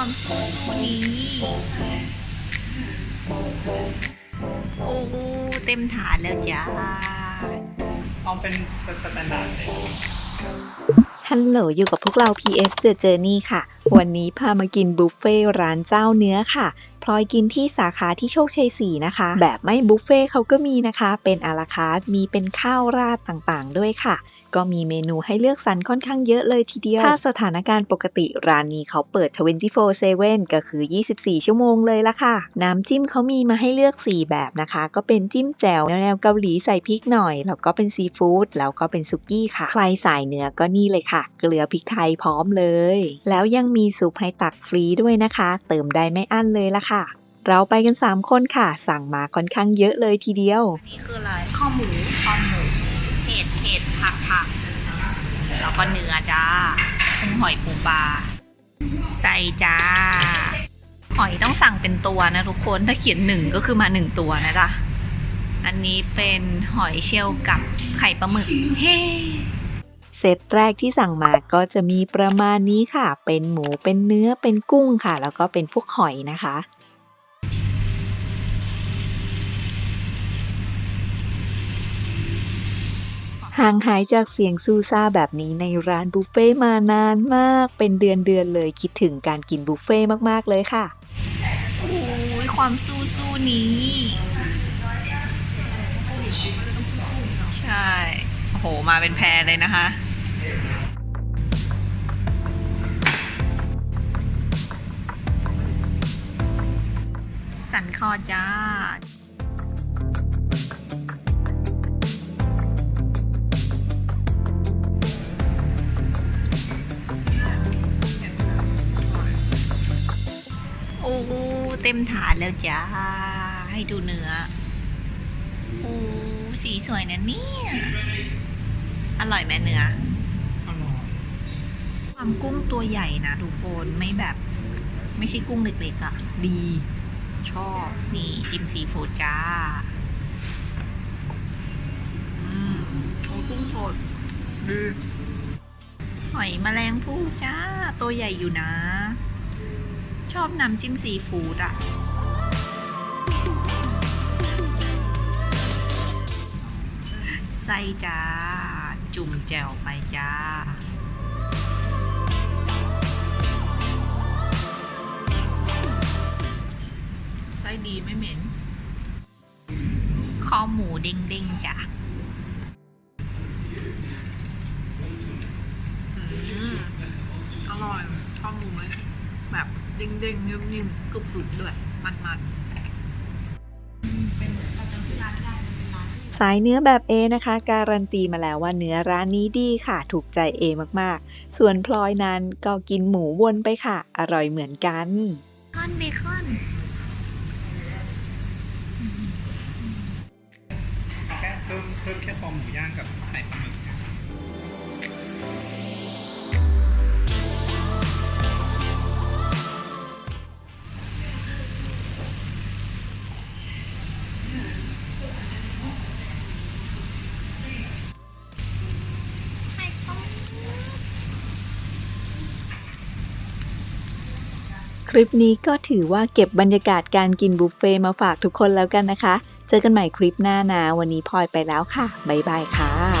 ความสู้นี้ โอ้ เต็มฐานแล้วจ้าเอาเป็นสแตนดาร์ดเลยฮัลโหลอยู่กับพวกเรา PS The Journey ค่ะ วันนี้พามากินบุฟเฟ่ร้านเจ้าเนื้อค่ะ พลอยกินที่สาขาที่โชคชัย4นะคะ แบบไม่บุฟเฟ่เขาก็มีนะคะ เป็นอาราคาร์ทมีเป็นข้าวราดต่างๆ ด้วยค่ะก็มีเมนูให้เลือกสรรค่อนข้างเยอะเลยทีเดียว ถ้าสถานการณ์ปกติร้านนี้เขาเปิด 24/7 ก็คือ 24 ชั่วโมงเลยละค่ะ น้ำจิ้มเขามีมาให้เลือก 4 แบบนะคะ ก็เป็นจิ้มแจ่วแนวเกาหลีใส่พริกหน่อย แล้วก็เป็นซีฟู้ด แล้วก็เป็นซุกี้ค่ะ ใครสายเนื้อก็นี่เลยค่ะ เกลือพริกไทยพร้อมเลย แล้วยังมีซุปให้ตักฟรีด้วยนะคะ เติมได้ไม่อั้นเลยละค่ะ เราไปกัน 3 คนค่ะ สั่งมาค่อนข้างเยอะเลยทีเดียว นี่คืออะไรข้าวหมูข้าวหมูเห็ดเห็ดผักผักแล้วก็เนื้อจ้ากุ้งหอยปูปลาใส่จ้า หอยต้องสั่งเป็นตัวนะทุกคนถ้าเขียนหนึ่งก็คือมาหนึ่งตัวนะจ๊ะอันนี้เป็นหอยเชลล์กับไข่ปลาหมึกเฮ้เซตแรกที่สั่งมาก็จะมีประมาณนี้ค่ะ เป็นหมูเป็นเนื้อเป็นกุ้งค่ะ แล้วก็เป็นพวกหอยนะคะ ห่างหายจากเสียงซูซ่าแบบนี้ในร้านบุฟเฟ่์มานานมาก เป็นเดือนเดือนๆเลยคิดถึงการกินบุฟเฟ่มากๆเลยค่ะ โอ้ยความสู้สู้นี้ ใช่ โอ้โห มาเป็นแพรเลยนะคะสันคอจ้า อ้เต็มถาดแล้วจ้า ให้ดูเนื้อโอ้สีสวยนะเนี่ย อร่อยไหมเนื้อ อร่อย ความกุ้งตัวใหญ่นะทุกคนไม่แบบ ไม่ใช่กุ้งเล็กๆอะ่ะ ดี ชอบ นี่จิ้มซีฟู้ดจ้า อืมโอ้กุ้งสดดีหอยแมลงภู่จ้า ตัวใหญ่อยู่นะช อบน้ำจิ้มซีฟู้ดอะไส้จ้า จุ่มแจ่วไปจ้าไส้ดีไม่เหม็น คอหมูเด้งๆจ้ะอร่อยชอหมูไหม แบบเด้งๆนิ่มกรุบๆด้วยๆมันสายเนื้อแบบ A นะคะ การันตีมาแล้วว่าเนื้อร้านนี้ดีค่ะ ถูกใจ A มากๆ ส่วนพลอยนั้นก็กินหมูวนไปค่ะ อร่อยเหมือนกันคอนเบคอนแค่เพิ่มเพิ่มแค่คอหมูย่างกับไข่ปลาหมึก คลิปนี้ก็ถือว่าเก็บบรรยากาศการกินบุฟเฟ่ต์มาฝากทุกคนแล้วกันนะคะ เจอกันใหม่คลิปหน้านะ วันนี้พลอยไปแล้วค่ะ บ๊ายบายค่ะ